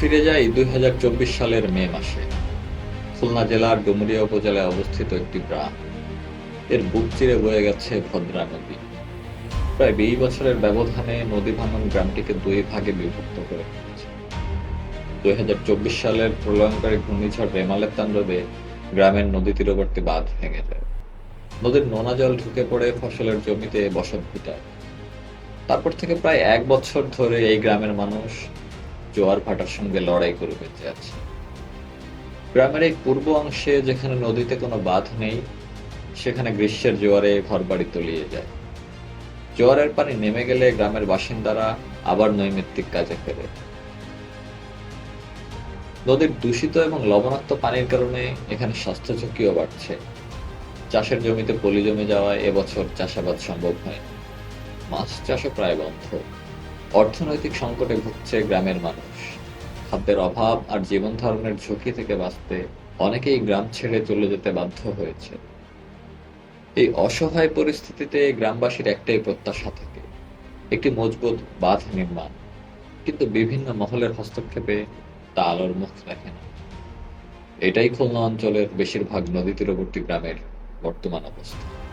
ফিরে যাই দুই হাজার চব্বিশ সালের মে মাসে। খুলনা জেলার ডুমুরিয়া উপজেলায় অবস্থিত একটি গ্রাম। এর বুক চিরে বয়ে গেছে ভদ্রা নদী। প্রায় বিশ বছরের ব্যবধানে নদী ভাঙন গ্রামটিকে দুই ভাগে বিভক্ত করে ফেলেছে। দুই সালের প্রলয়ঙ্কারী ঘূর্ণিঝড় রেমালের তাণ্ডবে গ্রামের নদী তীরবর্তী বাঁধ ভেঙে যায়। নদীর নোনা জল ঢুকে পড়ে ফসলের জমিতে বসত ভিটায়। তারপর থেকে প্রায় এক বছর ধরে এই গ্রামের মানুষ জোয়ার ভাটার সঙ্গে লড়াই করে বেঁচে আছে গ্রামের এই পূর্ব অংশে যেখানে নদীতে কোনো বাঁধ নেই, সেখানে গ্রীষ্মের জোয়ারে ঘরবাড়ি তলিয়ে যায়। জোয়ারের পানি নেমে গেলে গ্রামের বাসিন্দারা আবার নৈমিত্তিক কাজে ফেরে। নদীর দূষিত এবং লবণাক্ত পানির কারণে এখানে স্বাস্থ্য ঝুঁকিও বাড়ছে। চাষের জমিতে পলি জমে যাওয়ায় এবছর চাষাবাদ সম্ভব হয়নি। মাছ চাষও প্রায় বন্ধ। অর্থনৈতিক সংকটে ভুগছে গ্রামের মানুষ। খাদ্যের অভাব আর জীবন ধারণের ঝুঁকি থেকে বাঁচতে অনেকেই গ্রাম ছেড়ে চলে যেতে বাধ্য হয়েছে। এই অসহায় পরিস্থিতিতে গ্রামবাসীর একটাই প্রত্যাশা থাকে, একটি মজবুত বাঁধ নির্মাণ। কিন্তু বিভিন্ন মহলের হস্তক্ষেপে তা আলোর মুখ দেখে না। এটাই খুলনা অঞ্চলের বেশিরভাগ নদী তীরবর্তী গ্রামের বর্তমান অবস্থা।